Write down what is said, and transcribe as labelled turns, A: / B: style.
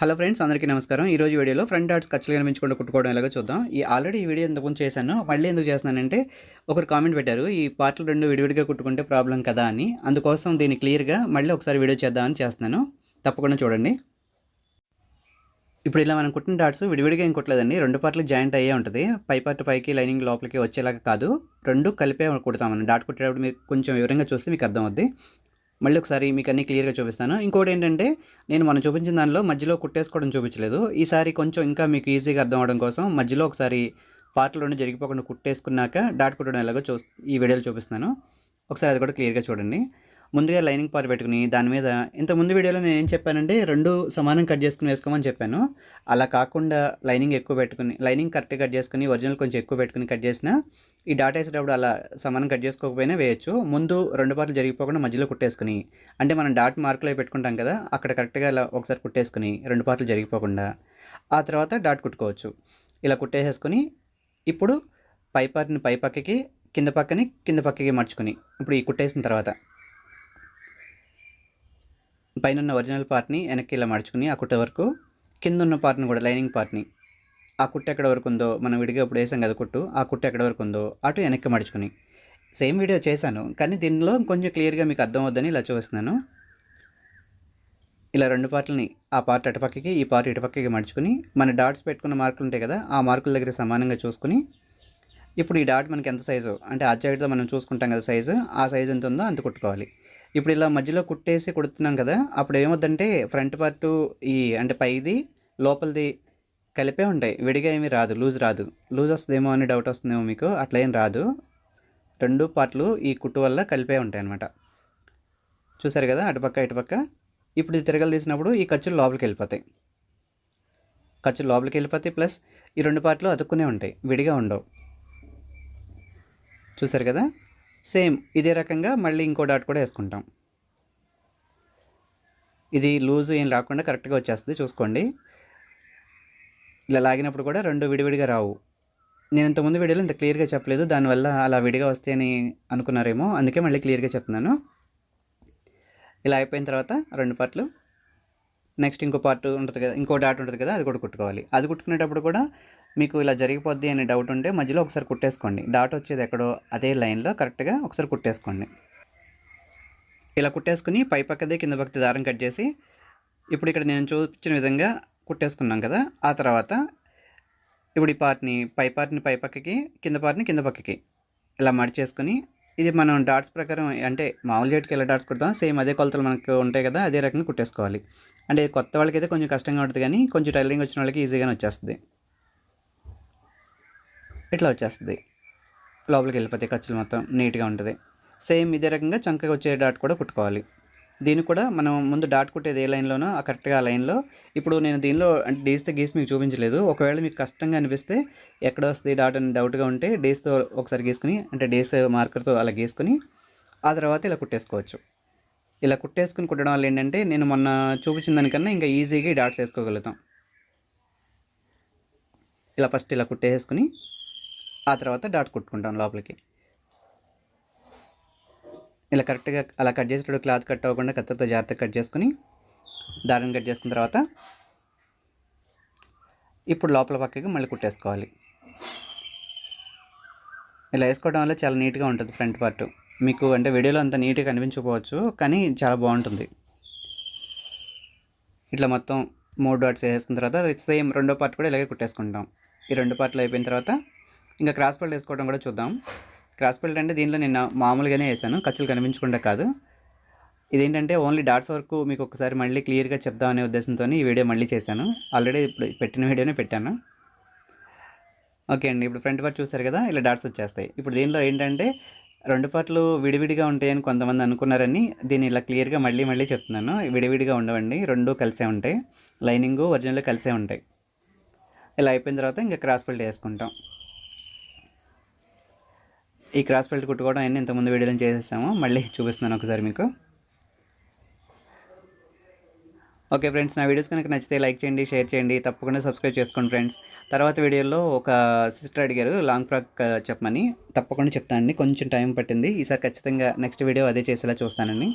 A: Hello friends అందరికీ నమస్కారం. ఈ రోజు వీడియోలో ఫ్రంట్ డాట్స్ ఖర్చులు కనిపించకుండా కుట్టుకోవడం ఎలాగో చూద్దాం. ఈ ఆల్రెడీ ఈ వీడియో ఇంతకుముందు చేశాను. మళ్ళీ ఎందుకు చేస్తున్నానంటే ఒకరు కామెంట్ పెట్టారు ఈ పార్ట్లు రెండు విడివిడిగా కుట్టుకుంటే ప్రాబ్లం కదా అని. అందుకోసం దీన్ని క్లియర్గా మళ్ళీ ఒకసారి వీడియో చేద్దామని చేస్తున్నాను. తప్పకుండా చూడండి. ఇప్పుడు ఇలా మనం కుట్టిన డాట్స్ విడివిడిగా ఏం కుట్టలేదండి. రెండు పార్ట్లు జాయింట్ అయ్యే ఉంటుంది. పై పార్ట్ పైకి లైనింగ్ లోపలికి వచ్చేలాగా కాదు. రెండు కలిపే కుడతామని డాట్ కుట్టేటప్పుడు మీరు కొంచెం వివరంగా చూస్తే మీకు అర్థమవుద్ది. మళ్ళీ ఒకసారి మీకు అన్ని క్లియర్గా చూపిస్తాను. ఇంకోటి ఏంటంటే నేను మనం చూపించిన దానిలో మధ్యలో కుట్టేసుకోవడం చూపించలేదు. ఈసారి కొంచెం ఇంకా మీకు ఈజీగా అర్థం అవడం కోసం మధ్యలో ఒకసారి పార్ట్లు రెండు జరిగిపోకుండా కుట్టేసుకున్నాక డాట్ కుట్టడం ఎలాగో చూ ఈ వీడియోలో చూపిస్తున్నాను. ఒకసారి అది కూడా క్లియర్గా చూడండి. ముందుగా లైనింగ్ పార్ పెట్టుకుని దాని మీద ఇంత ముందు వీడియోలో నేను ఏం చెప్పానంటే రెండు సమానం కట్ చేసుకుని వేసుకోమని చెప్పాను. అలా కాకుండా లైనింగ్ ఎక్కువ పెట్టుకుని లైనింగ్ కరెక్ట్గా కట్ చేసుకుని ఒరిజినల్ కొంచెం ఎక్కువ పెట్టుకుని కట్ చేసిన ఈ డాట్ వేసేటప్పుడు అలా సమానం కట్ చేసుకోకపోయినా వేయచ్చు. ముందు రెండు పార్లు జరిగిపోకుండా మధ్యలో కుట్టేసుకుని అంటే మనం డాట్ మార్కులు పెట్టుకుంటాం కదా అక్కడ కరెక్ట్గా ఇలా ఒకసారి కుట్టేసుకుని రెండు పార్ట్లు జరిగిపోకుండా ఆ తర్వాత డాట్ కుట్టుకోవచ్చు. ఇలా కుట్టేసేసుకొని ఇప్పుడు పై పార్ట్ని పై పక్కకి కింద పక్కని కింద పక్కకి మర్చుకుని ఇప్పుడు ఈ కుట్టేసిన తర్వాత. పైన ఉన్న ఒరిజినల్ పార్ట్ని వెనక్కి ఇలా మడుచుకుని ఆ కుట్ట వరకు కింద ఉన్న పార్ట్ని కూడా లైనింగ్ పార్ట్ని. ఆ కుట్ట ఎక్కడ వరకు ఉందో మనం విడిగా ఇప్పుడు వేసాం కదా కుట్టు ఆ కుట్ట ఎక్కడ వరకు ఉందో అటు వెనక్కి మడుచుకుని. సేమ్ వీడియో చేశాను కానీ దీనిలో కొంచెం క్లియర్గా మీకు అర్థమవుద్దని ఇలా చూస్తున్నాను. ఇలా రెండు పార్ట్లని ఆ పార్ట్ అటుపక్కకి ఈ పార్ట్ ఇటుపక్కకి మడుచుకుని మన డాట్స్ పెట్టుకున్న మార్కులు ఉంటాయి కదా ఆ మార్కుల దగ్గర సమానంగా చూసుకుని ఇప్పుడు ఈ డాట్ మనకి ఎంత సైజు? అంటే ఆ సైడ్తో మనం చూసుకుంటాం కదా సైజు ఆ సైజు ఎంత ఉందో అంత కుట్టుకోవాలి. ఇప్పుడు ఇలా మధ్యలో కుట్టేసి కుడుతున్నాం కదా అప్పుడు ఏమవుద్దంటే ఫ్రంట్ పార్ట్ ఈ అంటే పైది లోపలిది కలిపే ఉంటాయి. విడిగా ఏమీ రాదు లూజ్ రాదు. లూజ్ వస్తుందేమో అని డౌట్ వస్తుందేమో మీకు అట్లా ఏం రాదు. రెండు పార్ట్లు ఈ కుట్టు వల్ల కలిపే ఉంటాయి అన్నమాట. చూసారు కదా అటుపక్క ఇటుపక్క ఇప్పుడు తిరగలు తీసినప్పుడు ఈ ఖర్చులు లోపలికి వెళ్ళిపోతాయి. ఖర్చులు లోపలికి వెళ్ళిపోతాయి ప్లస్ ఈ రెండు పార్ట్లు అతుక్కునే ఉంటాయి విడిగా ఉండవు. చూసారు కదా? సేమ్ ఇదే రకంగా మళ్ళీ ఇంకో డాట్ కూడా వేసుకుంటాం. ఇది లూజు ఏం రాకుండా కరెక్ట్గా వచ్చేస్తుంది చూసుకోండి. ఇలా లాగినప్పుడు కూడా రెండు విడివిడిగా రావు. నేను ఇంతకుముందు వీడియోలో ఇంత క్లియర్గా చెప్పలేదు. దానివల్ల అలా విడిగా వస్తాయని అనుకున్నారేమో. అందుకే మళ్ళీ క్లియర్గా చెప్తున్నాను. ఇలా అయిపోయిన తర్వాత రెండు పార్ట్లు. నెక్స్ట్ ఇంకో పార్ట్ ఉంటుంది కదా ఇంకో డాట్ ఉంటుంది కదా అది కూడా కుట్టుకోవాలి. అది కుట్టుకునేటప్పుడు కూడా మీకు ఇలా జరిగిపోద్ది అనే డౌట్ ఉంటే మధ్యలో ఒకసారి కుట్టేసుకోండి. డాట్ వచ్చేది ఎక్కడో అదే లైన్లో కరెక్ట్గా ఒకసారి కుట్టేసుకోండి. ఇలా కుట్టేసుకుని పై పక్కదే కింద పక్కది దారం కట్ చేసి ఇప్పుడు ఇక్కడ నేను చూపించిన విధంగా కుట్టేసుకున్నాం కదా ఆ తర్వాత ఇప్పుడు ఈ పార్ట్ని పై పార్ట్ని పై పక్కకి కింద పార్ట్ని కింద పక్కకి ఇలా మడిచేసుకుని ఇది మనం డాట్స్ ప్రకారం అంటే మామూలు జట్టుకి ఎలా డాట్స్ కుడతాం సేమ్ అదే కొలతలు మనకు ఉంటాయి కదా అదే రకంగా కుట్టేసుకోవాలి. అంటే కొత్త వాళ్ళకైతే కొంచెం కష్టంగా ఉంటుంది కానీ కొంచెం టైలరింగ్ వచ్చిన వాళ్ళకి ఈజీగానే వచ్చేస్తుంది. ఇట్లా వచ్చేస్తుంది. లోపలికి వెళ్ళిపోతాయి ఖర్చులు మొత్తం నీట్గా ఉంటుంది. సేమ్ ఇదే రకంగా చంకగా వచ్చే డాట్ కూడా కుట్టుకోవాలి. దీన్ని కూడా మనం ముందు డాట్ కుట్టేది ఏ లైన్లోనో ఆ కరెక్ట్గా ఆ లైన్లో ఇప్పుడు నేను దీనిలో అంటే డేస్తో గీసి మీకు చూపించలేదు. ఒకవేళ మీకు కష్టంగా అనిపిస్తే ఎక్కడ వస్తుంది డాట్ అని డౌట్గా ఉంటే డేస్తో ఒకసారి గీసుకుని అంటే డేస్ మార్కర్తో అలా గీసుకుని ఆ తర్వాత ఇలా కుట్టేసుకోవచ్చు. ఇలా కుట్టేసుకుని కుట్టడం వల్ల ఏంటంటే నేను మొన్న చూపించిన దానికన్నా ఇంకా ఈజీగా డాట్స్ వేసుకోగలుగుతాం. ఇలా ఫస్ట్ ఇలా కుట్టేసుకుని ఆ తర్వాత డాట్ కుట్టుకుంటాం లోపలికి. ఇలా కరెక్ట్గా అలా కట్ చేసేటప్పుడు క్లాత్ కట్ అవ్వకుండా కత్తెరతో జాగ్రత్తగా కట్ చేసుకుని దారం కట్ చేసుకున్న తర్వాత ఇప్పుడు లోపల పక్కకి మళ్ళీ కుట్టేసుకోవాలి. ఇలా వేసుకోవడం వల్ల చాలా నీట్గా ఉంటుంది ఫ్రంట్ పార్ట్. మీకు అంటే వీడియోలో అంత నీట్గా కనిపించకపోవచ్చు కానీ చాలా బాగుంటుంది. ఇట్లా మొత్తం మూడు డాట్స్ వేసేసుకున్న తర్వాత సేమ్ రెండో పార్ట్ కూడా ఇలాగే కుట్టేసుకుంటాం. ఈ రెండు పార్ట్లు అయిపోయిన తర్వాత ఇంకా క్రాస్ బెల్ట్ వేసుకోవడం కూడా చూద్దాం. క్రాస్ బెల్ట్ అంటే దీనిలో నేను మామూలుగానే వేసాను ఖర్చులు కనిపించకుండా కాదు. ఇదేంటంటే ఓన్లీ డాట్స్ వరకు మీకు ఒకసారి మళ్ళీ క్లియర్గా చెప్దాం అనే ఉద్దేశంతో ఈ వీడియో మళ్ళీ చేశాను. ఆల్రెడీ ఇప్పుడు పెట్టిన వీడియోనే పెట్టాను. ఓకే అండి ఇప్పుడు ఫ్రంట్ పార్ట్ చూసారు కదా ఇలా డాట్స్ వచ్చేస్తాయి. ఇప్పుడు దీనిలో ఏంటంటే రెండు పార్ట్లు విడివిడిగా ఉంటాయని కొంతమంది అనుకున్నారని దీన్ని ఇలా క్లియర్గా మళ్ళీ మళ్ళీ చెప్తున్నాను. విడివిడిగా ఉండవండి రెండు కలిసే ఉంటాయి. లైనింగు ఒరిజినల్ కలిసే ఉంటాయి. ఇలా అయిపోయిన తర్వాత ఇంకా క్రాస్ బెల్ట్ వేసుకుంటాం. ఈ క్రాస్ బెల్ట్ కుట్టుకోవడం అన్నీ ఇంతకుముందు వీడియోలో చేసేసాము. మళ్ళీ చూపిస్తున్నాను ఒకసారి మీకు. ఓకే ఫ్రెండ్స్ నా వీడియోస్ కనుక నచ్చితే లైక్ చేయండి షేర్ చేయండి తప్పకుండా సబ్స్క్రైబ్ చేసుకోండి ఫ్రెండ్స్. తర్వాత వీడియోలో ఒక సిస్టర్ అడిగారు లాంగ్ ఫ్రాక్ చెప్పమని. తప్పకుండా చెప్తానండి కొంచెం టైం పట్టింది. ఈసారి ఖచ్చితంగా నెక్స్ట్ వీడియో అదే చేసేలా చూస్తానండి.